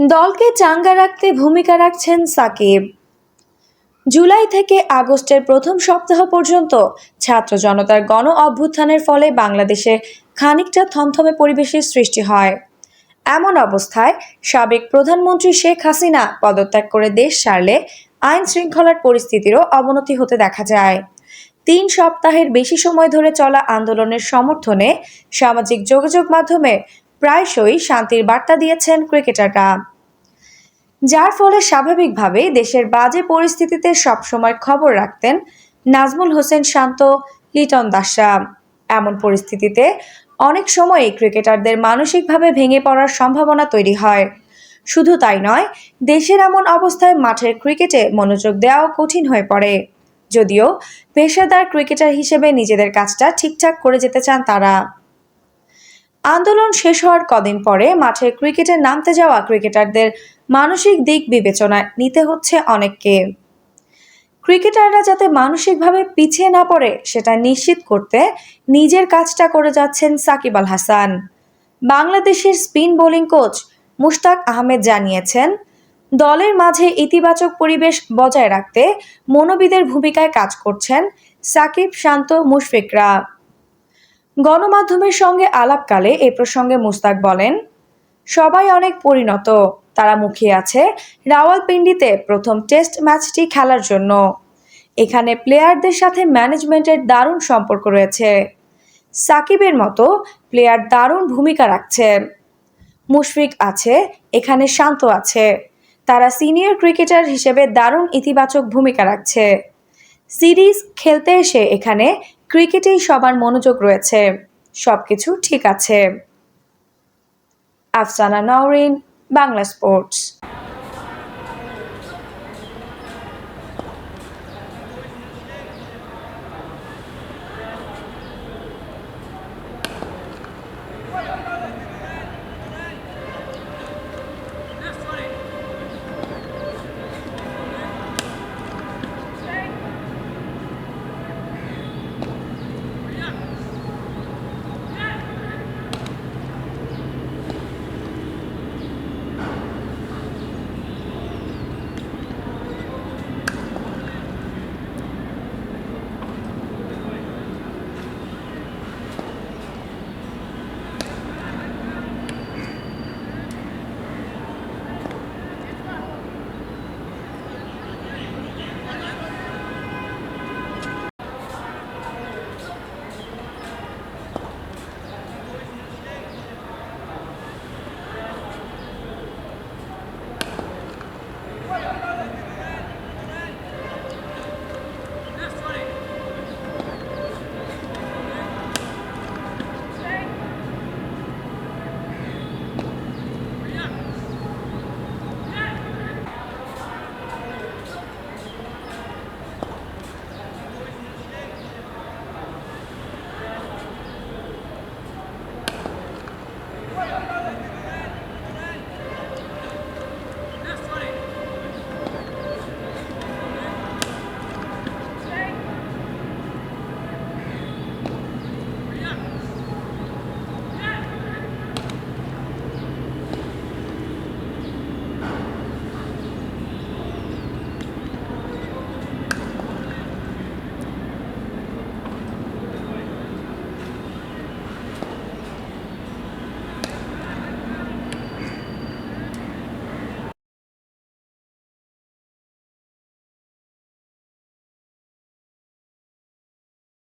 দলকে চাঙ্গা রাখতে ভূমিকা রাখছেন সাকিব। জুলাই থেকে আগস্টের প্রথম সপ্তাহ পর্যন্ত ছাত্র জনতার গণ অভ্যুত্থানের ফলে বাংলাদেশে খানিকটা থমথমে পরিবেশের সৃষ্টি হয়। এমন অবস্থায় সাবেক প্রধানমন্ত্রী শেখ হাসিনা পদত্যাগ করে দেশ সারলে আইন শৃঙ্খলার পরিস্থিতিরও অবনতি হতে দেখা যায়। তিন সপ্তাহের বেশি সময় ধরে চলা আন্দোলনের সমর্থনে সামাজিক যোগাযোগ মাধ্যমে প্রায়শই শান্তির বার্তা দিয়েছেন ক্রিকেটাররা। যার ফলে স্বাভাবিকভাবেই দেশের বাজে পরিস্থিতিতে সবসময় খবর রাখতেন নাজমুল হোসেন শান্ত, লিটন দাসরা। এমন পরিস্থিতিতে অনেক সময়ই ক্রিকেটারদের মানসিকভাবে ভেঙে পড়ার সম্ভাবনা তৈরি হয়। শুধু তাই নয়, দেশের এমন অবস্থায় মাঠের ক্রিকেটে মনোযোগ দেওয়াও কঠিন হয়ে পড়ে। যদিও পেশাদার ক্রিকেটার হিসেবে নিজেদের কাজটা ঠিকঠাক করে যেতে চান তারা। আন্দোলন শেষ হওয়ার কদিন পরে মাঠে ক্রিকেটে নামতে যাওয়া ক্রিকেটারদের মানসিক দিক বিবেচনায় নিতে হচ্ছে অনেককে। ক্রিকেটাররা যাতে মানসিকভাবে পিছিয়ে না পড়ে, সেটা নিশ্চিত করতে নিজের কাজটা করে যাচ্ছেন সাকিব আল হাসান। বাংলাদেশের spin bowling coach Mushtaq Ahmed জানিয়েছেন, দলের মাঝে ইতিবাচক পরিবেশ বজায় রাখতে মনোবিদের ভূমিকায় কাজ করছেন সাকিব শান্ত মুশফিকরা। গণমাধ্যমের সঙ্গে আলাপকালে এ প্রসঙ্গে মুস্তাক বলেন, সবাই অনেক পরিণত। তারা মুখিয়ে আছে রাওয়ালপিন্ডিতে প্রথম টেস্ট ম্যাচটি খেলার জন্য। এখানে প্লেয়ারদের সাথে ম্যানেজমেন্টের দারুণ সম্পর্ক রয়েছে। সাকিবের মতো প্লেয়ার দারুণ ভূমিকা রাখছে। মুশফিক আছে, এখানে শান্ত আছে। তারা সিনিয়র ক্রিকেটার হিসেবে দারুণ ইতিবাচক ভূমিকা রাখছে। সিরিজ খেলতে এসে এখানে ক্রিকেটেই সবার মনোযোগ রয়েছে। সবকিছু ঠিক আছে। আফসানা নওরিন বাংলা স্পোর্টস।